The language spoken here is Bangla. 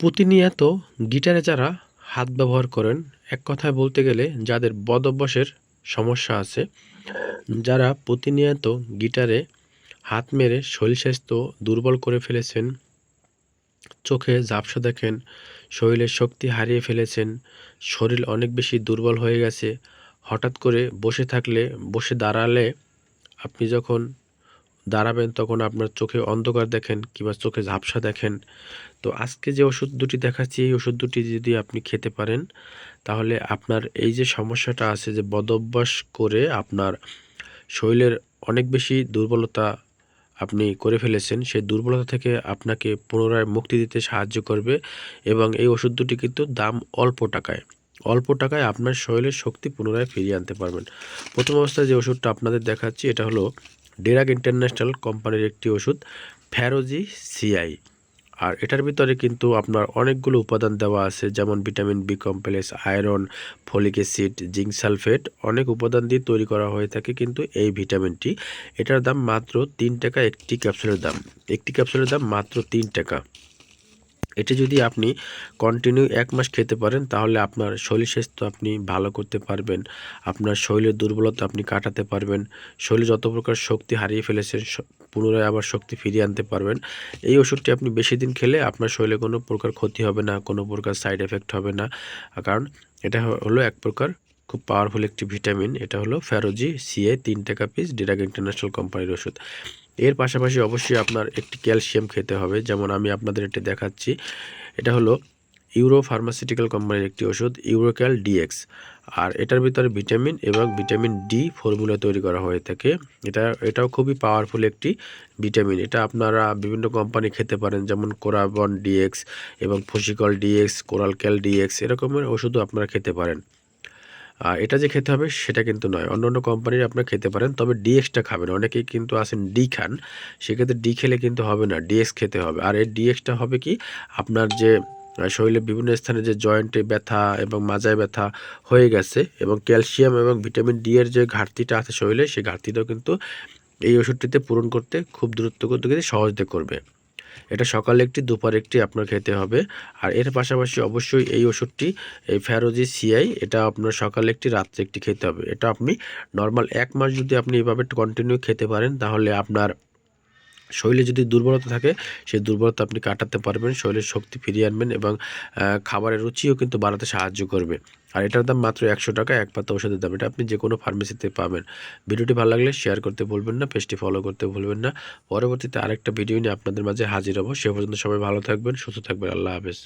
প্রতিনিয়ত গিটারে যারা হাত ব্যবহার করেন, এক কথায় বলতে গেলে যাদের বদ অভ্যাসের সমস্যা আছে, যারা প্রতিনিয়ত গিটারে হাত মেরে শরীর স্বাস্থ্য দুর্বল করে ফেলেছেন, চোখে ঝাপসা দেখেন, শরীরের শক্তি হারিয়ে ফেলেছেন, শরীর অনেক বেশি দুর্বল হয়ে গেছে, হঠাৎ করে বসে থাকলে, বসে দাঁড়ালে আপনি যখন দাঁড়াবেন তখন আপনার চোখে অন্ধকার দেখেন কিংবা চোখে ঝাপসা দেখেন। তো আজকে যে ওষুধ দুটি দেখাচ্ছি, এই ওষুধ দুটি যদি আপনি খেতে পারেন, তাহলে আপনার এই যে সমস্যাটা আছে যে বদভ্যাস করে আপনার শরীরের অনেক বেশি দুর্বলতা আপনি করে ফেলেছেন, সেই দুর্বলতা থেকে আপনাকে পুনরায় মুক্তি দিতে সাহায্য করবে এবং এই ওষুধ দুটি কিন্তু দাম অল্প টাকায়। অল্প টাকায় আপনার শরীরের শক্তি পুনরায় ফিরিয়ে আনতে পারবেন। প্রথম অবস্থায় যে ওষুধটা আপনাদের দেখাচ্ছি, এটা হলো ডেরাক ইন্টারন্যাশনাল কোম্পানির একটি ওষুধ ফ্যারোজি সিআই আর এটার ভিতরে কিন্তু আপনার অনেকগুলো উপাদান দেওয়া আছে, যেমন vitamin B complex iron folic acid zinc sulphate অনেক উপাদান দিয়ে তৈরি করা হয়ে থাকে কিন্তু এই ভিটামিনটি। এটার দাম মাত্র তিন টাকা একটি ক্যাপসুলের দাম। একটি ক্যাপসুলের দাম মাত্র তিন টাকা। এটি যদি আপনি কন্টিনিউ এক মাস খেতে পারেন, তাহলে আপনার শরীর স্বাস্থ্য আপনি ভালো করতে পারবেন। আপনার শরীরের দুর্বলতা আপনি কাটাতে পারবেন। শরীরে যত প্রকার শক্তি হারিয়ে ফেলেছেন পুনরায় আবার শক্তি ফিরিয়ে আনতে পারবেন। এই ওষুধটি আপনি বেশি দিন খেলে আপনার শরীরে কোনো প্রকার ক্ষতি হবে না, কোনো প্রকার সাইড এফেক্ট হবে না। কারণ এটা হলো এক প্রকার খুব পাওয়ারফুল একটি ভিটামিন এটা হলো ফ্যারোজি সিএ তিন টাকা পিস ডিরাগ ইন্টারন্যাশনাল কোম্পানির ওষুধ। এর পাশাপাশি অবশ্যই আপনার একটি ক্যালসিয়াম খেতে হবে। যেমন আমি আপনাদের এটি দেখাচ্ছি। এটা হলো ইউরো ফার্মাসিউটিক্যাল কোম্পানির একটি ওষুধ, ইউরোক্যাল ডিএক্স। আর এটার ভিতরে ভিটামিন এবং ভিটামিন ডি ফর্মুলা তৈরি করা হয়ে থাকে। এটা, এটাও খুবই পাওয়ারফুল একটি ভিটামিন। এটা আপনারা বিভিন্ন কোম্পানি খেতে পারেন, যেমন কোরাবন ডিএক্স এবং ফসিকল ডিএক্স, কোরালক্যাল ডিএক্স, এরকমের ওষুধও আপনারা খেতে পারেন। এটা যে খেতে হবে সেটা কিন্তু নয়। অন্য অন্য কোম্পানির আপনারা খেতে পারেন, তবে ডিএক্সটা খাবেন। অনেকেই কিন্তু আছেন ডি খান, সেক্ষেত্রে ডি খেলে কিন্তু হবে না ডিএক্স খেতে হবে। আর এই ডিএক্সটা হবে কি, আপনার যে শরীরের বিভিন্ন স্থানে যে জয়েন্টে ব্যথা এবং মাজায় ব্যথা হয়ে গেছে এবং ক্যালসিয়াম এবং ভিটামিন ডি এর যে ঘাটতিটা আছে শরীরে সেই ঘাটতিটাও কিন্তু এই ওষুধটিতে পূরণ করতে খুব দ্রুত করতে সহজতে করবে। এটা সকালে একটি, দুপার একটি আপনার খেতে হবে। আর এর পাশাপাশি অবশ্যই এই ওষুধটি, এই ফ্যারোজি সিআই, এটা আপনার সকালে একটি, রাত্রে একটি খেতে হবে। এটা আপনি নর্মাল এক মাস যদি আপনি এভাবে কন্টিনিউ খেতে পারেন, তাহলে আপনার শরীরে যদি দুর্বলতা থাকে, সেই দুর্বলতা আপনি কাটাতে পারবেন, শরীরের শক্তি ফিরিয়ে আনবেন এবং খাবারের রুচিও কিন্তু বাড়াতে সাহায্য করবে। আর এটার দাম মাত্র একশো টাকা, এক পাতা ওষুধের দাম। এটা আপনি যে কোনো ফার্মেসিতে পাবেন। ভিডিওটি ভালো লাগলে শেয়ার করতে ভুলবেন না, পেজটি ফলো করতে ভুলবেন না। পরবর্তীতে আরেকটা ভিডিও নিয়ে আপনাদের মাঝে হাজির হব। সে পর্যন্ত সবাই ভালো থাকবেন, সুস্থ থাকবেন। আল্লাহ হাফেজ।